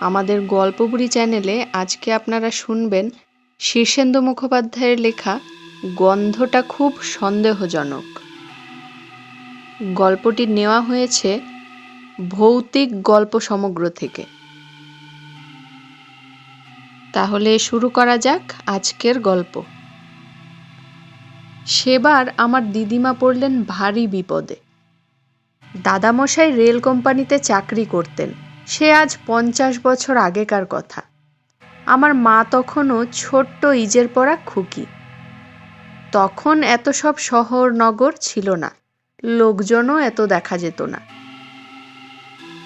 আমাদের গল্পবুড়ি চ্যানেলে আজকে আপনারা শুনবেন শীর্ষেন্দু মুখোপাধ্যায়ের লেখা গন্ধটা খুব সন্দেহজনক। গল্পটি নেওয়া হয়েছে ভৌতিক গল্প সমগ্র থেকে। তাহলে শুরু করা যাক আজকের গল্প। সেবার আমার দিদিমা পড়লেন ভারী বিপদে। দাদামশাই রেল কোম্পানিতে চাকরি করতেন। সে আজ পঞ্চাশ বছর আগেকার কথা। আমার মা তখনও ছোট্ট ইজের পড়া খুকি। তখন এত সব শহর, নগর ছিল না। লোকজনও এত দেখা যেত না।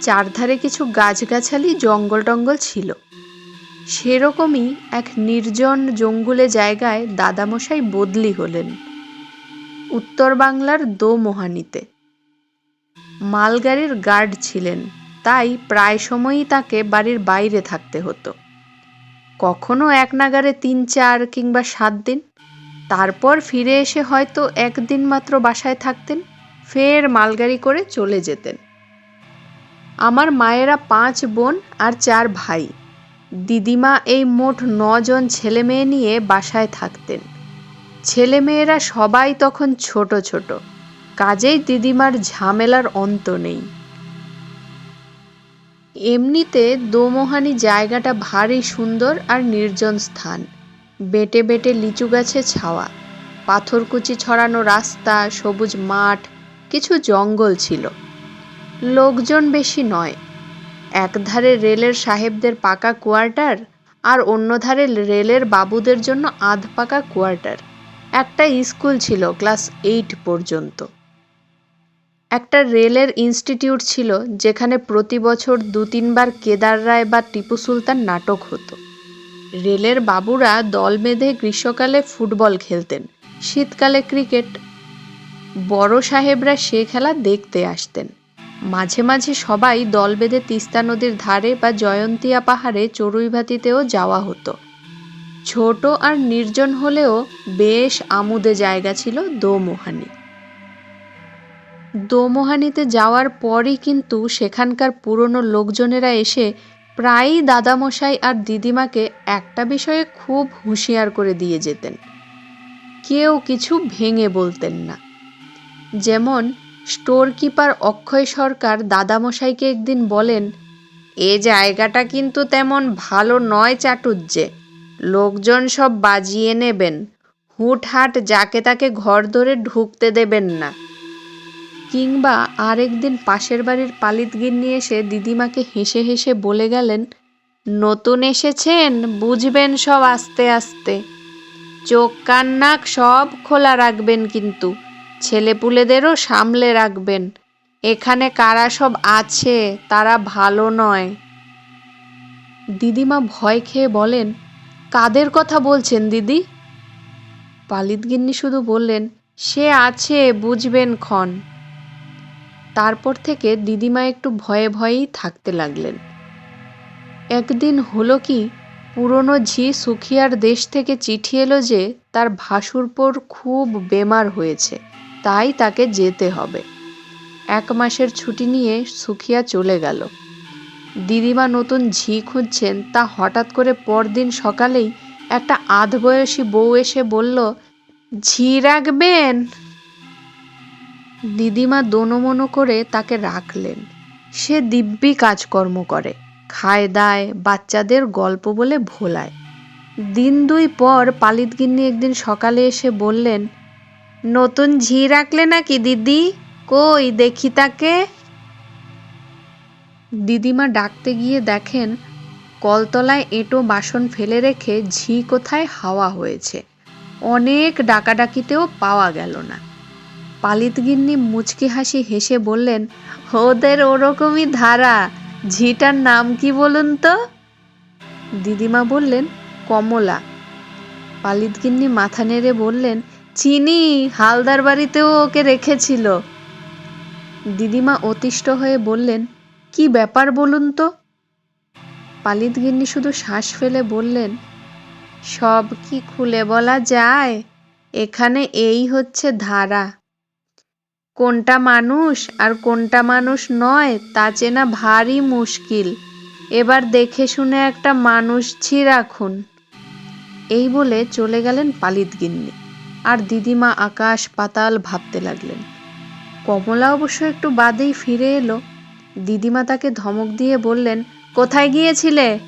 চারধারে কিছু গাছগাছালি জঙ্গল টঙ্গল ছিল। সেরকমই এক নির্জন জঙ্গুলে জায়গায় দাদামশাই বদলি হলেন। উত্তর বাংলার দোমোহানিতে। মালগাড়ির গার্ড ছিলেন। তাই প্রায় সময়ই তাকে বাড়ির বাইরে থাকতে হতো। কখনো এক নাগারে তিন, চার কিংবা সাত দিন। তারপর ফিরে এসে হয়তো একদিন মাত্র বাসায় থাকতেন, ফের মালগাড়ি করে চলে যেতেন। আমার মায়েরা পাঁচ বোন আর চার ভাই। দিদিমা এই মোট নজন ছেলে মেয়ে নিয়ে বাসায় থাকতেন। ছেলেমেয়েরা সবাই তখন ছোট ছোট। কাজেই দিদিমার ঝামেলার অন্ত নেই। এমনিতে দোমোহানি জায়গাটা ভারী সুন্দর আর নির্জন স্থান। বেটে বেটে লিচু গাছে ছাওয়া। পাথরকুচি ছড়ানো রাস্তা, সবুজ মাঠ, কিছু জঙ্গল ছিল। লোকজন বেশি নয়। একধারে রেলের সাহেবদের পাকা কোয়ার্টার আর অন্য ধারে রেলের বাবুদের জন্য আধ পাকা কোয়ার্টার। একটা স্কুল ছিল ক্লাস এইট পর্যন্ত। একটা রেলের ইনস্টিটিউট ছিল যেখানে প্রতি বছর দু তিনবার কেদার রায় বা টিপু সুলতান নাটক হতো। রেলের বাবুরা দল বেঁধে গ্রীষ্মকালে ফুটবল খেলতেন। শীতকালে ক্রিকেট। বড় সাহেবরা সে খেলা দেখতে আসতেন। মাঝে মাঝে সবাই দল বেঁধে তিস্তা নদীর ধারে বা জয়ন্তিয়া পাহাড়ে চড়ুইভাতিতেও যাওয়া হতো। ছোট আর নির্জন হলেও বেশ আমুদে জায়গা ছিল দোমোহানি। দোমোহানিতে যাওয়ার পরই কিন্তু সেখানকার পুরনো লোকজনেরা এসে প্রায়ই দাদামশাই আর দিদিমাকে একটা বিষয়ে খুব হুঁশিয়ার করে দিয়ে যেতেন। কেউ কিছু ভেঙে বলতেন না। যেমন স্টোর কিপার অক্ষয় সরকার দাদামশাইকে একদিন বলেন, এ জায়গাটা কিন্তু তেমন ভালো নয় চাটুজ্জে লোকজন সব বাজিয়ে নেবেন। হুটহাট যাকে তাকে ঘর ধরে ঢুকতে দেবেন না। কিংবা আরেকদিন পাশের বাড়ির পালিত গিন্নি এসে দিদিমাকে হেসে হেসে বলে গেলেন, নতুন এসেছেন, বুঝবেন সব আস্তে আস্তে। চোখ কান নাক সব খোলা রাখবেন কিন্তু, ছেলেপুলেদেরও সামলে রাখবেন। এখানে কারা সব আছে, তারা ভালো নয়। দিদিমা ভয় খেয়ে বলেন, কাদের কথা বলছেন দিদি? পালিত গিন্নি শুধু বললেন, সে আছে, বুঝবেন ক্ষণ। তারপর থেকে দিদিমা একটু ভয়ে ভয়েই থাকতে লাগলেন। একদিন হলো কি, পুরনো ঝি সুখিয়ার দেশ থেকে চিঠি এলো যে তার ভাসুরপোর খুব বেমার হয়েছে, তাই তাকে যেতে হবে। এক মাসের ছুটি নিয়ে সুখিয়া চলে গেল। দিদিমা নতুন ঝি খুঁজছেন, তা হঠাৎ করে পরদিন সকালেই একটা আধবয়সী বউ এসে বলল, ঝি রাখবেন? দিদিমা দোনোমনো করে তাকে রাখলেন। সে দিব্যি কাজকর্ম করে, খায় দায়, বাচ্চাদের গল্প বলে ভোলায়। দিন দুই পর পালিত গিন্নি একদিন সকালে এসে বললেন, নতুন ঝি রাখলে নাকি দিদি? কই, দেখি তাকে? দিদিমা ডাকতে গিয়ে দেখেন, কলতলায় এঁটো বাসন ফেলে রেখে ঝি কোথায় হাওয়া হয়েছে। অনেক ডাকাডাকিতেও পাওয়া গেল না। পালিত গিন্নি মুচকি হাসি হেসে বললেন, ওদের ওরকমই ধারা, ঝিটার নাম কি বলুন তো? দিদিমা বললেন, কমলা। পালিত গিন্নি মাথা নেড়ে বললেন, চিনি, হালদার বাড়িতেও ওকে রেখেছিল। দিদিমা অতিষ্ঠ হয়ে বললেন, কি ব্যাপার বলুন তো? পালিত গিন্নি শুধু শ্বাস ফেলে বললেন, সব কি খুলে বলা যায়? এখানে এই হচ্ছে ধারা। কোনটা মানুষ আর কোনটা মানুষ নয়, তা চেনা ভারী মুশকিল। এবার দেখে শুনে একটা মানুষ ছি রাখুন। এই বলে চলে গেলেন পালিত গিন্নি। আর দিদিমা আকাশ পাতাল ভাবতে লাগলেন। কমলা অবশ্য একটু বাদেই ফিরে এলো। দিদিমা তাকে ধমক দিয়ে বললেন, কোথায় গিয়েছিলে?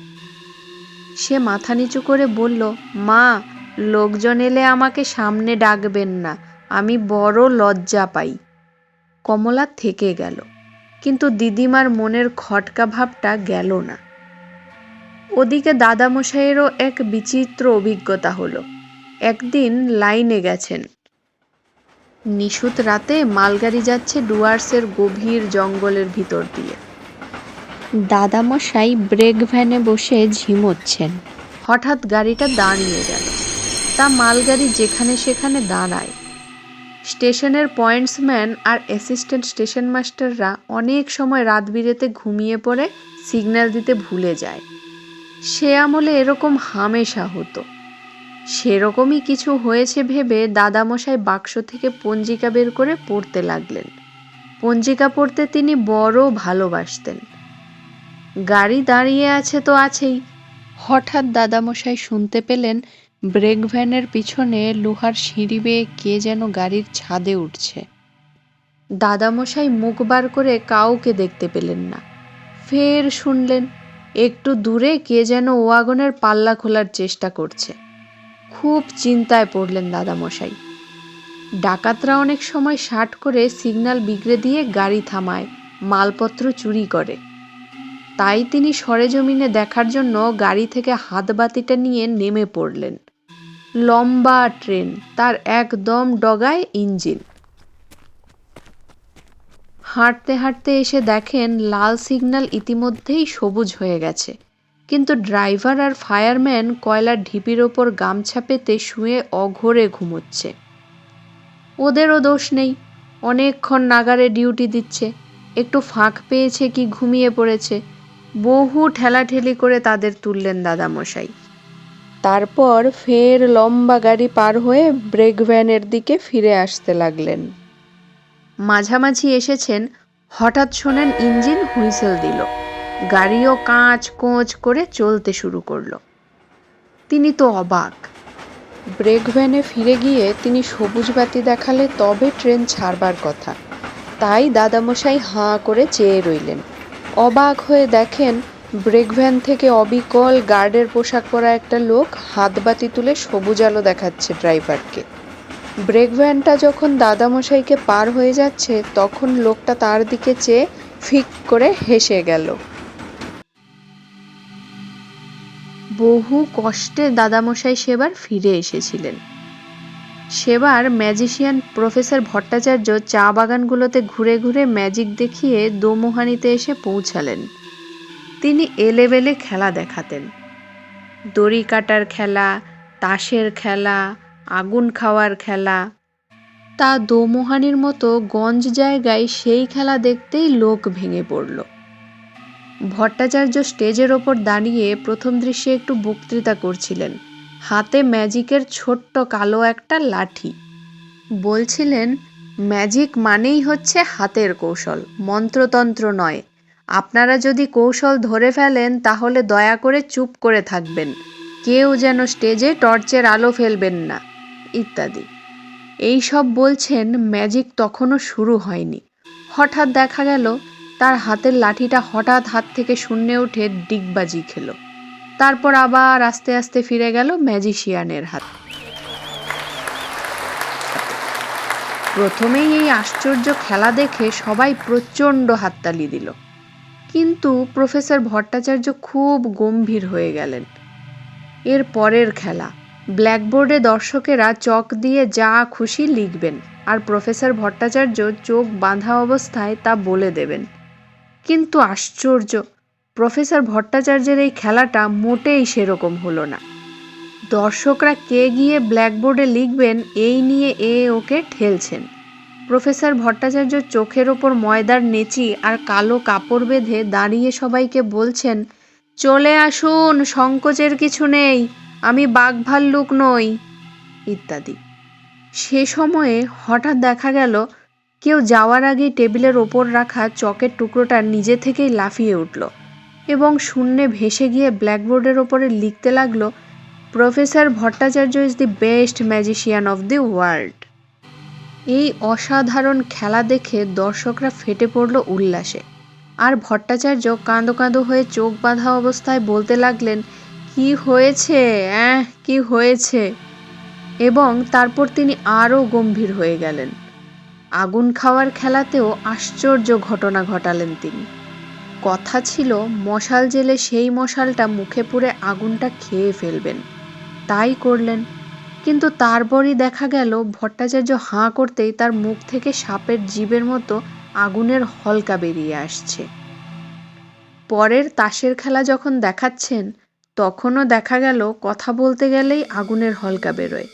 সে মাথা নিচু করে বলল, মা, লোকজন এলে আমাকে সামনে ডাকবেন না। আমি বড় লজ্জা পাই। কমলা থেকে গেল, কিন্তু দিদিমার মনের খটকা ভাবটা গেল না। ওদিকে দাদামশাইয়েরও এক বিচিত্র অভিজ্ঞতা হলো। একদিন লাইনে গেছেন। নিশুত রাতে মালগাড়ি যাচ্ছে ডুয়ার্সের গভীর জঙ্গলের ভিতর দিয়ে। দাদামশাই ব্রেক ভ্যানে বসে ঝিমোচ্ছেন। হঠাৎ গাড়িটা দাঁড়িয়ে গেল। তা মালগাড়ি যেখানে সেখানে দাঁড়ায়। স্টেশনের পয়েন্টসম্যান আর অ্যাসিস্ট্যান্ট স্টেশন মাস্টাররা অনেক সময় রাত বিরেতে ঘুমিয়ে পড়ে, সিগন্যাল দিতে ভুলে যায়। সে আমলে এরকম হামেশা হতো। সেরকমই কিছু হয়েছে ভেবে দাদামশাই বাক্স থেকে পঞ্জিকা বের করে পড়তে লাগলেন। পঞ্জিকা পড়তে তিনি বড় ভালোবাসতেন। গাড়ি দাঁড়িয়ে আছে তো আছেই। হঠাৎ দাদামশাই শুনতে পেলেন ব্রেক ভ্যানের পিছনে লোহার সিঁড়ি বেয়ে কে যেন গাড়ির ছাদে উঠছে। দাদামশাই মুখ বার করে কাউকে দেখতে পেলেন না। ফের শুনলেন, একটু দূরে কে যেন ওয়াগনের পাল্লা খোলার চেষ্টা করছে। খুব চিন্তায় পড়লেন দাদামশাই। ডাকাতরা অনেক সময় শার্ট করে সিগন্যাল বিগড়ে দিয়ে গাড়ি থামায়, মালপত্র চুরি করে। তাই তিনি সরেজমিনে দেখার জন্য গাড়ি থেকে হাতবাতিটা নিয়ে নেমে পড়লেন। লম্বা ট্রেন, তার একদম ডগায় ইঞ্জিন। হাঁটতে হাঁটতে এসে দেখেন লাল সিগন্যাল ইতিমধ্যেই সবুজ হয়ে গেছে। কিন্তু ড্রাইভার আর ফায়ারম্যান কয়লার ঢিপির ওপর গামছা পেতে শুয়ে অঘোরে ঘুমোচ্ছে। ওদেরও দোষ নেই, অনেকক্ষণ নাগারে ডিউটি দিচ্ছে, একটু ফাঁক পেয়েছে কি ঘুমিয়ে পড়েছে, বহু ঠেলাঠেলি করে তাদের তুললেন দাদামশাই। তারপর ফের লম্বা গাড়ি পার হয়ে ব্রেক ভ্যানের দিকে ফিরে আসতে লাগলেন। মাঝামাঝি এসেছেন, হঠাৎ শোনেন ইঞ্জিন হুইসেল দিল। গাড়িও কাঁচ কোঁচ করে চলতে শুরু করল। তিনি তো অবাক। ব্রেক ভ্যানে ফিরে গিয়ে তিনি সবুজ বাতি দেখালে তবে ট্রেন ছাড়বার কথা। তাই দাদামশাই হাঁ করে চেয়ে রইলেন। অবাক হয়ে দেখেন ব্রেক ভ্যান থেকে অবিকল গার্ডের পোশাক পরা একটা লোক হাতবাতি তুলে সবুজ আলো দেখাচ্ছে ড্রাইভারকে। ব্রেক ভ্যানটা যখন দাদামশাইকে পার হয়ে যাচ্ছে, তখন লোকটা তার দিকে চেয়ে ফিক করে হেসে গেল। বহু কষ্টে দাদামশাই সেবার ফিরে এসেছিলেন। সেবার ম্যাজিশিয়ান প্রফেসর ভট্টাচার্য চা বাগানগুলোতে ঘুরে ঘুরে ম্যাজিক দেখিয়ে দোমোহানিতে এসে পৌঁছালেন। তিনি এলেবেলে খেলা দেখাতেন। দড়ি কাটার খেলা, তাসের খেলা, আগুন খাওয়ার খেলা। তা দোমোহানির মতো গঞ্জ জায়গায় সেই খেলা দেখতেই লোক ভেঙে পড়ল। ভট্টাচার্য স্টেজের ওপর দাঁড়িয়ে প্রথম দৃশ্যে একটু বক্তৃতা করছিলেন। হাতে ম্যাজিকের ছোট্ট কালো একটা লাঠি। বলছিলেন, ম্যাজিক মানেই হচ্ছে হাতের কৌশল, মন্ত্রতন্ত্র নয় আপনারা যদি কৌশল ধরে ফেলেন, তাহলে দয়া করে চুপ করে থাকবেন। কেউ যেন স্টেজে টর্চের আলো ফেলবেন না, ইত্যাদি। এই সব বলছেন ম্যাজিক তখনও শুরু হয়নি। হঠাৎ দেখা গেল, তার হাতের লাঠিটা হঠাৎ হাত থেকে শূন্যে উঠে ডিগবাজি খেলো। তারপর আবার আস্তে আস্তে ফিরে গেল ম্যাজিশিয়ানের হাত। প্রথমেই এই আশ্চর্য খেলা দেখে সবাই প্রচণ্ড হাততালি দিল। কিন্তু প্রফেসর ভট্টাচার্য খুব গম্ভীর হয়ে গেলেন। এর পরের খেলা, ব্ল্যাকবোর্ডে দর্শকেরা চক দিয়ে যা খুশি লিখবেন আর প্রফেসর ভট্টাচার্য চোখ বাঁধা অবস্থায় তা বলে দেবেন। কিন্তু আশ্চর্য, প্রফেসর ভট্টাচার্যের এই খেলাটা মোটেই সেরকম হলো না। দর্শকরা কে গিয়ে ব্ল্যাকবোর্ডে লিখবেন এই নিয়ে এ ওকে ঠেলছেন। প্রফেসর ভট্টাচার্য চোখের ওপর ময়দার নেচি আর কালো কাপড় বেঁধে দাঁড়িয়ে সবাইকে বলছেন, চলে আসুন, সংকোচের কিছু নেই, আমি বাঘ ভাল্লুক নই, ইত্যাদি। সে সময়ে হঠাৎ দেখা গেল, কেউ যাওয়ার আগেই টেবিলের ওপর রাখা চকের টুকরোটা নিজে থেকেই লাফিয়ে উঠল এবং শূন্যে ভেসে গিয়ে ব্ল্যাকবোর্ডের ওপরে লিখতে লাগল, professor Bhattacharya is the best magician of the world. এই অসাধারণ খেলা দেখে দর্শকরা ফেটে পড়ল উল্লাসে। আর ভট্টাচার্য কাঁদো কাঁদো হয়ে চোখ বাঁধা অবস্থায় বলতে লাগলেন, কি হয়েছে? অ্যাঁ, কি হয়েছে? এবং তারপর তিনি আরও গম্ভীর হয়ে গেলেন। আগুন খাওয়ার খেলাতেও আশ্চর্য ঘটনা ঘটালেন তিনি। কথা ছিল, মশাল জেলে সেই মশালটা মুখে পুরে আগুনটা খেয়ে ফেলবেন। তাই করলেন। কিন্তু তারপরই দেখা গেল ভট্টাচার্য হাঁ করতেই তার মুখ থেকে সাপের জীবের মতো আগুনের হলকা বেরিয়ে আসছে। পরের তাসের খেলা যখন দেখাচ্ছেন, তখনও দেখা গেল কথা বলতে গেলেই আগুনের হলকা বেরোয়।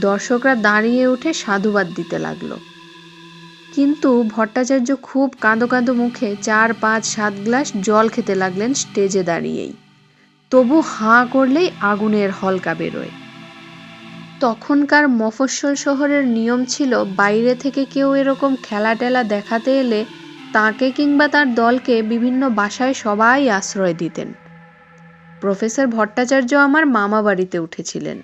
দর্শকরা দাঁড়িয়ে উঠে সাধুবাদ দিতে লাগল। কিন্তু ভট্টাচার্য খুব কাঁদো কাঁদো মুখে চার, পাঁচ, সাত গ্লাস জল খেতে লাগলেন স্টেজে দাঁড়িয়েই। তবু হাঁ করলেই আগুনের হলকা বেরোয়। তখনকার মফস্বল শহরের নিয়ম ছিল, বাইরে থেকে কেউ এরকম খেলা টেলা দেখাতে এলে তাকে কিংবা তার দলকে বিভিন্ন বাসায় সবাই আশ্রয় দিতেন। প্রফেসর ভট্টাচার্য আমার মামা বাড়িতে উঠেছিলেন।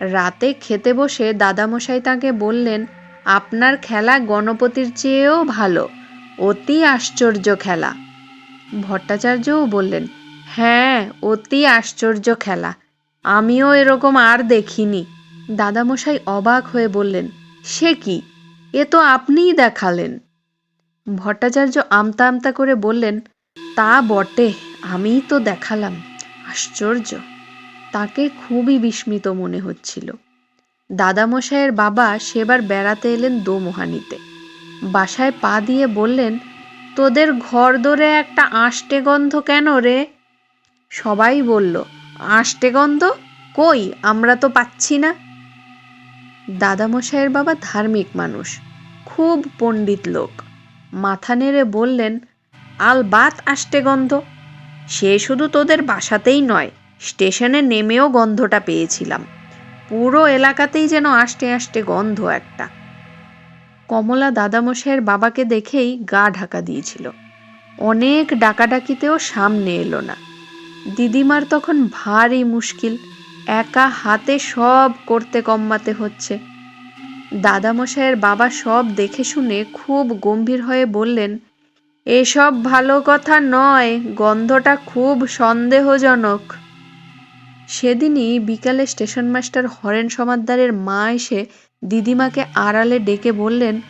রাতে খেতে বসে দাদামশাই তাকে বললেন, আপনার খেলা গণপতির চেয়েও ভালো, অতি আশ্চর্য খেলা। ভট্টাচার্যও বললেন হ্যাঁ অতি আশ্চর্য খেলা, আমিও এরকম আর দেখিনি। দাদামশাই অবাক হয়ে বললেন, সে কি? এ তো আপনিই দেখালেন। ভট্টাচার্য আমতা আমতা করে বললেন, তা বটে, আমিই তো দেখালাম, আশ্চর্য। তাকে খুবই বিস্মিত মনে হচ্ছিল। দাদামশাইয়ের বাবা সেবার বেড়াতে এলেন দোমোহানিতে। বাসায় পা দিয়ে বললেন, তোদের ঘর দরে একটা আষ্টে গন্ধ কেন রে? সবাই বলল, আষ্টে গন্ধ? কই? আমরা তো পাচ্ছি না। দাদামশাইয়ের বাবা ধার্মিক মানুষ, খুব পণ্ডিত লোক। মাথা নেড়ে বললেন, আল বাত আষ্টে গন্ধ। সে শুধু তোদের বাসাতেই নয়, স্টেশনে নেমেও গন্ধটা পেয়েছিলাম। পুরো এলাকাতেই যেন আষ্টে আষ্টে গন্ধ একটা। কমলা দাদামশাইয়ের বাবাকে দেখেই গা ঢাকা দিয়েছিল। অনেক ডাকাডাকিতেও সামনে এলো না। দিদিমার তখন ভারী মুশকিল। একা হাতে সব করতে কম্মাতে হচ্ছে। দাদামশাইয়ের বাবা সব দেখে শুনে খুব গম্ভীর হয়ে বললেন, এসব ভালো কথা নয়, গন্ধটা খুব সন্দেহজনক। সেদিনই বিকালে স্টেশন মাস্টার হরেন সমাদ্দারের মা এসে দিদিমাকে আড়ালে ডেকে বললেন,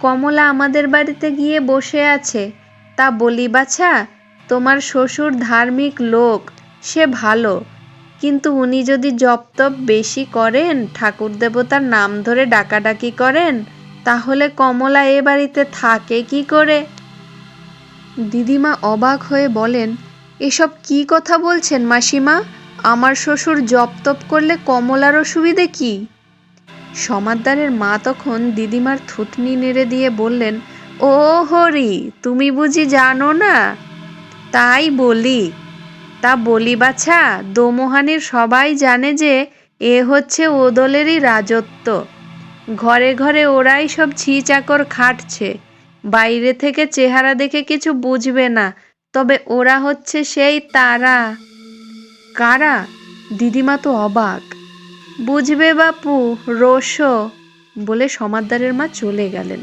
কমলা আমাদের বাড়িতে গিয়ে বসে আছে। তা বলি বাছা, তোমার শ্বশুর ধার্মিক লোক, সে ভালো। কিন্তু উনি যদি জপ তপ বেশি করেন, ঠাকুর দেবতার নাম ধরে ডাকাডাকি করেন, তাহলে কমলা এ বাড়িতে থাকে কি করে? দিদিমা অবাক হয়ে বলেন, এসব কি কথা বলছেন মাসিমা? আমার শ্বশুর জপ তপ করলে কমলার অসুবিধে কি? সমাদ্দারের মা তখন দিদিমার থুতনি নেড়ে দিয়ে বললেন, ও হরি, তুমি বুঝি জানো না? তাই বলি। তা বলি বাছা দোমোহানির সবাই জানে যে এ হচ্ছে ওদলেরই রাজত্ব। ঘরে ঘরে ওরাই সব ছি চাকর খাটছে। বাইরে থেকে চেহারা দেখে কিছু বুঝবে না, তবে ওরা হচ্ছে সেই তারা। কারা? দিদিমা তো অবাক। বুঝবে বাপু রোশো বলে সমাদ্দারের মা চলে গেলেন।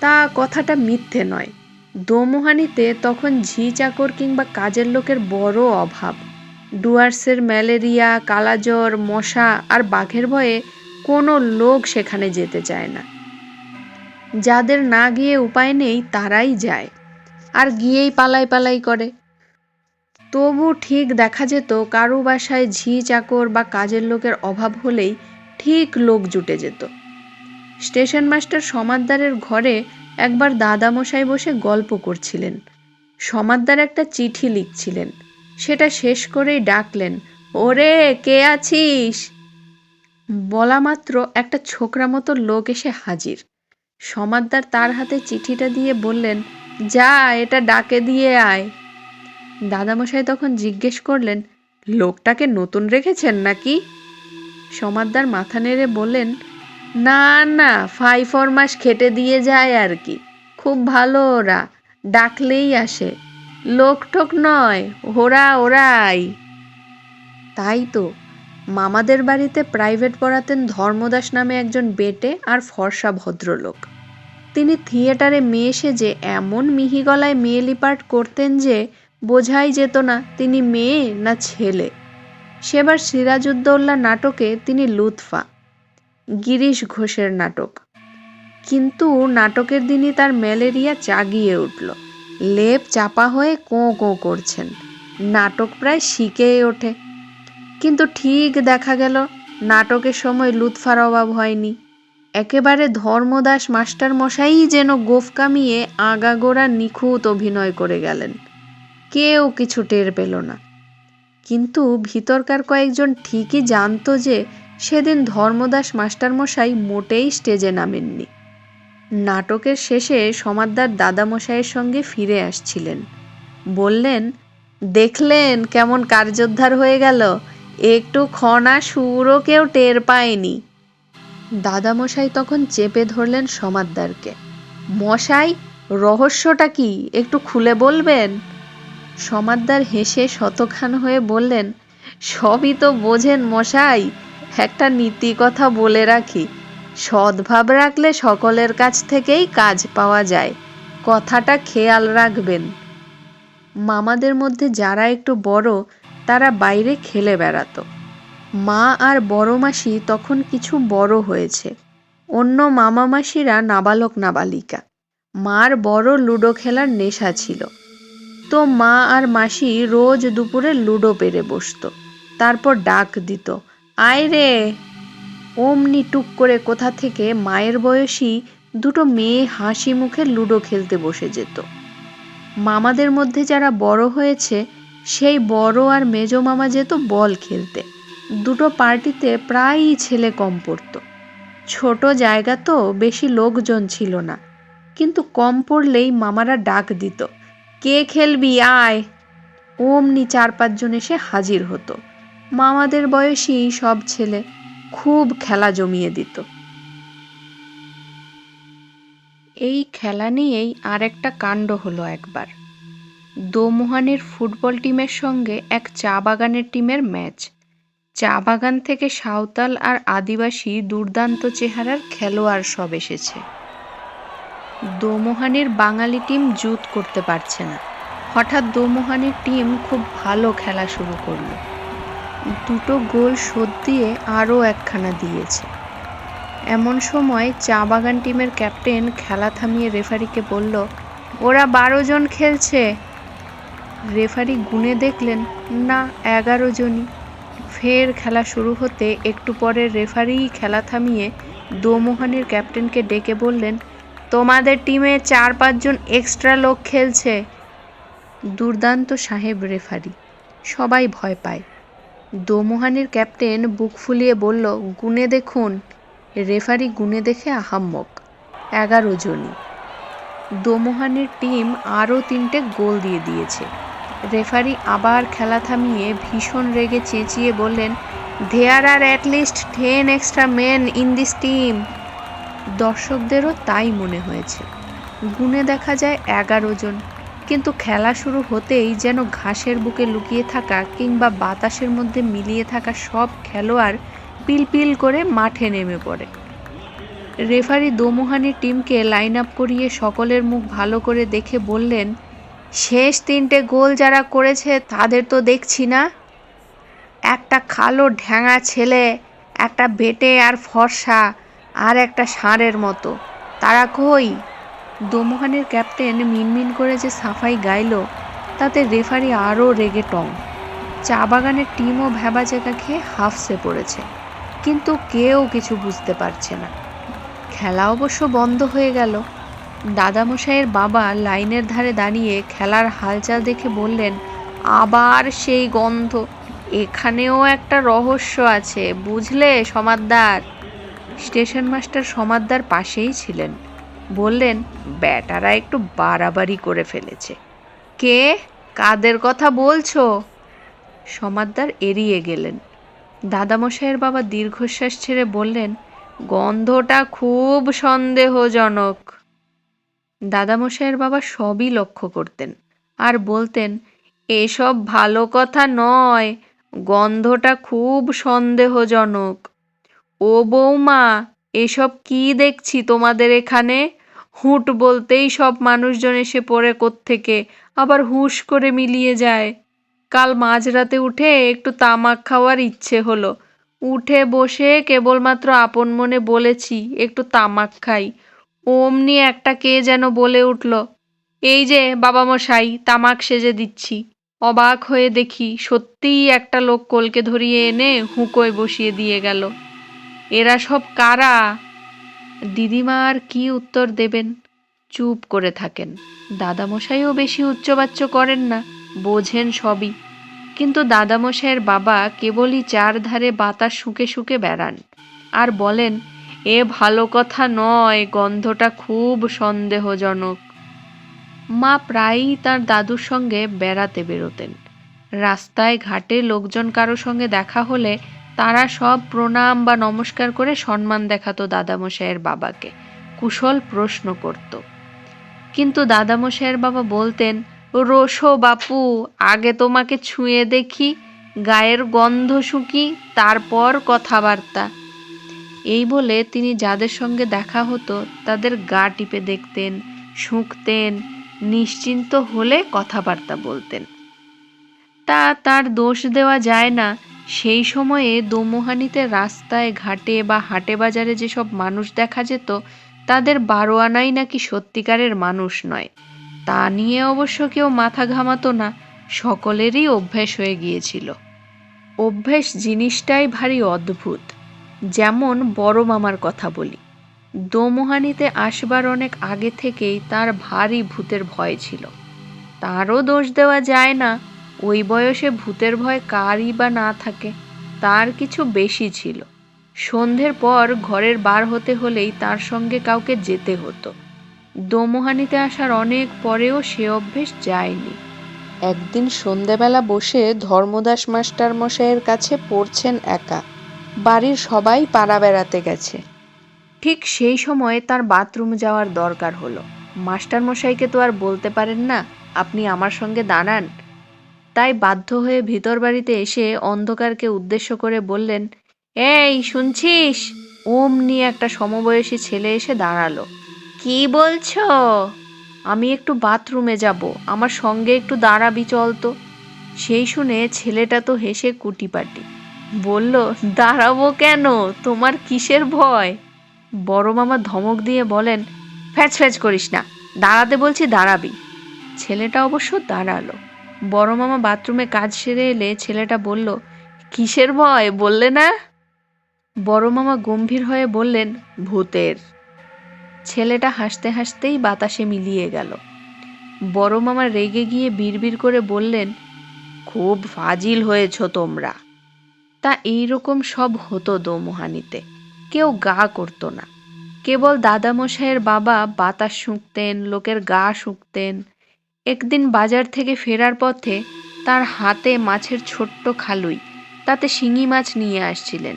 তা কথাটা মিথ্যে নয়। দোমোহানিতে তখন ঝি চাকর কিংবা কাজের লোকের বড় অভাব। ডুয়ার্সের ম্যালেরিয়া, কালাজ্বর, মশা আর বাঘের ভয়ে কোনো লোক সেখানে যেতে চায় না। যাদের না গিয়ে উপায় নেই তারাই যায় আর গিয়েই পালাই পালাই করে। তবু ঠিক দেখা যেত কারও বাসায় ঝি চাকর বা কাজের লোকের অভাব হলেই ঠিক লোক জুটে যেত। স্টেশন মাস্টার সমাদ্দারের ঘরে একবার দাদামশাই বসে গল্প করছিলেন। সমাদ্দার একটা চিঠি লিখছিলেন। সেটা শেষ করেই ডাকলেন, ওরে, কে আছিস? বলা মাত্র একটা ছোকরা মতো লোক এসে হাজির। সমাদ্দার তার হাতে চিঠিটা দিয়ে বললেন, যা, এটা ডাকে দিয়ে আয়। দাদামশাই তখন জিজ্ঞেস করলেন, লোকটাকে নতুন রেখেছেন নাকি? সমাদ্দার মাথা নেড়ে বললেন না না ফাই ফরমাস খেটে দিয়ে যায় আর কি। খুব ভালো ওরা, ডাকলেই আসে। লোক টোক নয়, ওরা ওরাই। তাই তো, মামাদের বাড়িতে প্রাইভেট পড়াতেন ধর্মদাস নামে একজন বেটে আর ফর্সা ভদ্রলোক। তিনি থিয়েটারে মেয়ে সেজে এমন মিহি গলায় মেয়েলি পাঠ করতেন যে বোঝাই যেত না তিনি মেয়ে না ছেলে। সেবার সিরাজউদ্দৌল্লা নাটকে তিনি লুৎফা। গিরিশ ঘোষের নাটক। কিন্তু নাটকের দিনই তার ম্যালেরিয়া চাগিয়ে উঠল। লেপ চাপা হয়ে কোঁ কোঁ করছেন। নাটক প্রায় শিখেই ওঠে। কিন্তু ঠিক দেখা গেল, নাটকের সময় লুৎফার অভাব হয়নি। একেবারে ধর্মদাস মাস্টার মশাই যেন গোফ কামিয়ে আগাগোড়া নিখুঁত অভিনয় করে গেলেন। কেউ কিছু টের পেল না। কিন্তু ভিতরকার কয়েকজন ঠিকই জানতো যে সেদিন ধর্মদাস মাস্টারমশাই মোটেই স্টেজে নামেননি। নাটকের শেষে সমাদ্দার দাদামশাইয়ের সঙ্গে ফিরে আসছিলেন। বললেন, দেখলেন কেমন কার্যোদ্ধার হয়ে গেল, একটু খনা সুরও কেউ টের পায়নি। দাদামশাই তখন চেপে ধরলেন সমাদ্দারকে, মশাই, রহস্যটা কি, একটু খুলে বলবেন? সমাদ্দার হেসে শতখান হয়ে বললেন, সবই তো বোঝেন মশাই একটা নীতি কথা বলে রাখি, সদ্ভাব রাখলে সকলের কাছ থেকেই কাজ পাওয়া যায়। কথাটা খেয়াল রাখবেন। মামাদের মধ্যে যারা একটু বড়, তারা বাইরে খেলে বেড়াতো। মা আর বড় মাসি তখন কিছু বড় হয়েছে। অন্য মামা মাসিরা নাবালক নাবালিকা। মার বড় লুডো খেলার নেশা ছিল। তো মা আর মাসি রোজ দুপুরে লুডো পেরে বসতো। তারপর ডাক দিত। আয় রে। অমনি টুক করে কোথা থেকে মায়ের বয়সী দুটো মেয়ে হাসি মুখে লুডো খেলতে বসে যেত। মামাদের মধ্যে যারা বড় হয়েছে, সেই বড় আর মেজ মামা যেত বল খেলতে। দুটো পার্টিতে প্রায়ই ছেলে কম পড়ত। ছোট জায়গা তো বেশি লোকজন ছিল না। কিন্তু কম পড়লেই মামারা ডাক দিত, কে খেলবি, আয়! অমনি চার পাঁচজন এসে হাজির হতো। মামাদের বয়সী সব ছেলে খুব খেলা জমিয়ে দিত। এই খেলা নিয়েই আর একটা কাণ্ড হলো একবার। দোমোহানের ফুটবল টিমের সঙ্গে এক চা বাগানের টিমের ম্যাচ। চা বাগান থেকে সাঁওতাল আর আদিবাসী দুর্দান্ত চেহারার খেলোয়াড় সব এসেছে। দোমোহানির বাঙালি টিম জুত করতে পারছে না। হঠাৎ দোমোহানির টিম খুব ভালো খেলা শুরু করল। দুটো গোল শোধ দিয়ে আরও একখানা দিয়েছে। এমন সময় চা বাগান টিমের ক্যাপ্টেন খেলা থামিয়ে রেফারিকে বলল, ওরা বারো জন খেলছে। রেফারি গুনে দেখলেন, না, এগারো জনই। ফের খেলা শুরু হতে একটু পরে রেফারিই খেলা থামিয়ে দোমোহানের ক্যাপ্টেনকে ডেকে বললেন, তোমাদের টিমে চার পাঁচজন এক্সট্রা লোক খেলছে। দুর্দান্ত সাহেব রেফারি, সবাই ভয় পায়। দোমোহানির ক্যাপ্টেন বুক ফুলিয়ে বলল, গুনে দেখুন। রেফারি গুনে দেখে আহাম্মক। এগারো জনই। দোমোহানির টিম আরও তিনটে গোল দিয়ে দিয়েছে। রেফারি আবার খেলা থামিয়ে ভীষণ রেগে চেঁচিয়ে বললেন there are at least ten extra men in this team দর্শকদেরও তাই মনে হয়েছে। গুনে দেখা যায় এগারো জন। কিন্তু খেলা শুরু হতেই যেন ঘাসের বুকে লুকিয়ে থাকা কিংবা বাতাসের মধ্যে মিলিয়ে থাকা সব খেলোয়াড় পিলপিল করে মাঠে নেমে পড়ে। রেফারি দোমোহানি টিমকে লাইন আপ করিয়ে সকলের মুখ ভালো করে দেখে বললেন, শেষ তিনটে গোল যারা করেছে তাদের তো দেখছি না। একটা খালো ঢ্যাঙা ছেলে, একটা বেটে আর ফর্সা, আর একটা ষাঁড়ের মতো। তারা কই? দোমোহানের ক্যাপ্টেন মিনমিন করে যে সাফাই গাইল, তাতে রেফারি আরও রেগে টং। চা বাগানের টিমও ভ্যাবাচেকা খেয়ে হাফসে পড়েছে, কিন্তু কেউ কিছু বুঝতে পারছে না। খেলা অবশ্য বন্ধ হয়ে গেল। দাদামশাইয়ের বাবা লাইনের ধারে দাঁড়িয়ে খেলার হালচাল দেখে বললেন, আবার সেই গন্ধ। এখানেও একটা রহস্য আছে, বুঝলে সমাদ্দার? স্টেশন মাস্টার সমাদ্দার পাশেই ছিলেন। বললেন, ব্যাটারা একটু বাড়াবাড়ি করে ফেলেছে। কে? কাদের কথা বলছো? সমাদ্দার এড়িয়ে গেলেন। দাদামশাইয়ের বাবা দীর্ঘশ্বাস ছেড়ে বললেন, গন্ধটা খুব সন্দেহজনক। দাদামশাইয়ের বাবা সবই লক্ষ্য করতেন আর বলতেন, এসব ভালো কথা নয়, গন্ধটা খুব সন্দেহজনক। ও বৌমা, এসব কি দেখছি তোমাদের এখানে? হুঁট বলতেই সব মানুষজন এসে পড়ে কোত্থেকে, আবার হুঁশ করে মিলিয়ে যায়। কাল মাঝরাতে উঠে একটু তামাক খাওয়ার ইচ্ছে হলো। উঠে বসে কেবলমাত্র আপন মনে বলেছি, একটু তামাক খাই। অমনি একটা কে যেন বলে উঠল, এই যে বাবা মশাই, তামাক সেজে দিচ্ছি। অবাক হয়ে দেখি সত্যিই একটা লোক কলকে ধরিয়ে এনে হুঁকোয় বসিয়ে দিয়ে গেল। এরা সব কারা? দিদিমা আর কি উত্তর দেবেন? চুপ করে থাকেন। দাদামশাইও বেশি উচ্চবাচ্য করেন না, বোঝেন সবই। কিন্তু দাদামশাইয়ের বাবা কেবলই চারধারে বাতাস শুকে শুকে বেড়ান আর বলেন, এ ভালো কথা নয়, গন্ধটা খুব সন্দেহজনক। মা প্রায়ই তার দাদুর সঙ্গে বেড়াতে বেরোতেন। রাস্তায় ঘাটে লোকজন কারও সঙ্গে দেখা হলে তারা সব প্রণাম বা নমস্কার করে সম্মান দেখাতো দাদামশাইয়ের বাবাকে। কুশল প্রশ্ন করত। কিন্তু দাদামশাইয়ের বাবা বলতেন, রোশো বাপু, আগে তোমাকে ছুঁয়ে দেখি, গায়ের গন্ধ শুকি, তারপর কথাবার্তা। এই বলে তিনি যাদের সঙ্গে দেখা হতো, তাদের গা টিপে দেখতেন, শুঁকতেন, নিশ্চিন্ত হলে কথাবার্তা বলতেন। তা তার দোষ দেওয়া যায় না। সেই সময়ে দোমোহানিতে রাস্তায়, ঘাটে বা হাটে বাজারে যেসব মানুষ দেখা যেত, তাদের বারো আনাই নাকি সত্যিকারের মানুষ নয়। তা নিয়ে অবশ্য কেউ মাথা ঘামাতো না, সকলেরই অভ্যেস হয়ে গিয়েছিল। অভ্যেস জিনিসটাই ভারী অদ্ভুত। যেমন বড় মামার কথা বলি। দোমোহানিতে আসবার অনেক আগে থেকেই তার ভারী ভূতের ভয় ছিল। তারও দোষ দেওয়া যায় না ওই বয়সে ভূতের ভয় কারই বা না থাকে তার কিছু বেশি ছিল। সন্ধ্যের পর ঘরের বার হতে হলেই তার সঙ্গে কাউকে যেতে হতো। দোমোহানিতে আসার অনেক পরেও সে অভ্যেস যায়নি। একদিন সন্ধেবেলা বসে ধর্মদাস মাস্টার মশাইয়ের কাছে পড়ছেন একা। বাড়ির সবাই পাড়া বেড়াতে গেছে। ঠিক সেই সময় তার বাথরুম যাওয়ার দরকার হলো। মাস্টার মশাইকে তো আর বলতে পারেন না আপনি আমার সঙ্গে দাঁড়ান। তাই বাধ্য হয়ে ভিতর বাড়িতে এসে অন্ধকারকে উদ্দেশ্য করে বললেন, এই, শুনছিস? অমনি একটা সমবয়সী ছেলে এসে দাঁড়াল। কি বলছো? আমি একটু বাথরুমে যাব, আমার সঙ্গে একটু দাঁড়াবি, চল তো। সেই শুনে ছেলেটা তো হেসে কুটিপাটি। বলল, দাঁড়াবো কেন? তোমার কিসের ভয়? বড় মামা ধমক দিয়ে বলেন, ফ্যাচ ফ্যাচ করিস না, দাঁড়াতে বলছি দাঁড়াবি। ছেলেটা অবশ্য দাঁড়াল। বড় মামা বাথরুমে কাজ সেরে এলে ছেলেটা বলল, কিসের ভয়, বললে না? বড় মামা গম্ভীর হয়ে বললেন, ভূতের। ছেলেটা হাসতে হাসতেই বাতাসে মিলিয়ে গেল। বড় মামা রেগে গিয়ে বিড়বিড় করে বললেন, খুব ফাজিল হয়েছ তোমরা। তা এইরকম সব হতো দোমোহানিতে। কেউ গা করতো না। কেবল দাদামশাইয়ের বাবা বাতাস শুঁকতেন, লোকের গা শুঁকতেন একদিন বাজার থেকে ফেরার পথে তার হাতে মাছের ছোট্ট খালুই। তাতে শিঙি মাছ নিয়ে আসছিলেন।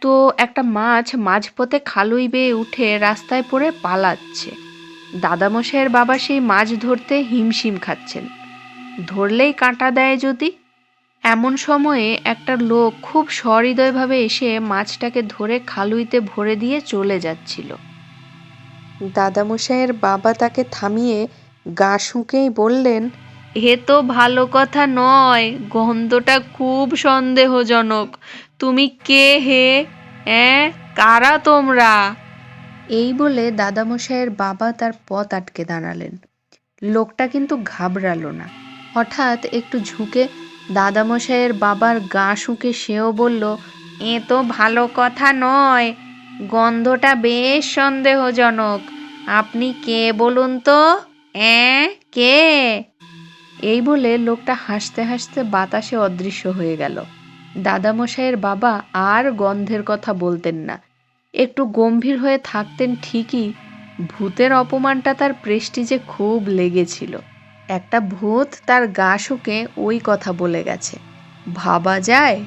তো একটা মাছ মাঝপথে খালুই বেয়ে উঠে রাস্তায় পড়ে পালাচ্ছে। দাদামশাইয়ের বাবা সেই মাছ ধরতে হিমশিম খাচ্ছেন। ধরলেই কাঁটা দেয় যদি। এমন সময়ে একটা লোক খুব সহৃদয়ভাবে এসে মাছটাকে ধরে খালুইতে ভরে দিয়ে চলে যাচ্ছিল। দাদামশাইয়ের বাবা তাকে থামিয়ে গা শুঁকেই বললেন এ তো ভালো কথা নয় গন্ধটা খুব সন্দেহজনক। তুমি কে হে? অ্যাঁ কারা তোমরা? এই বলে দাদামশাইয়ের বাবা তার পথ আটকে দাঁড়ালেন। লোকটা কিন্তু ঘাবড়ালো না। হঠাৎ একটু ঝুঁকে দাদামশাইয়ের বাবার গা শুঁকে সেও বলল এ তো ভালো কথা নয় গন্ধটা বেশ সন্দেহজনক। আপনি কে বলুন তো? অ্যাঁ, কে? এই বলে লোকটা হাসতে হাসতে বাতাসে অদৃশ্য হয়ে গেল। দাদামশাইয়ের বাবা আর গন্ধের কথা বলতেন না। একটু গম্ভীর হয়ে থাকতেন ঠিকই, ভূতের অপমানটা তার প্রেস্টিজে খুব লেগেছিল। একটা ভূত তার গা শুকে ওই কথা বলে গেছে, ভাবা যায়?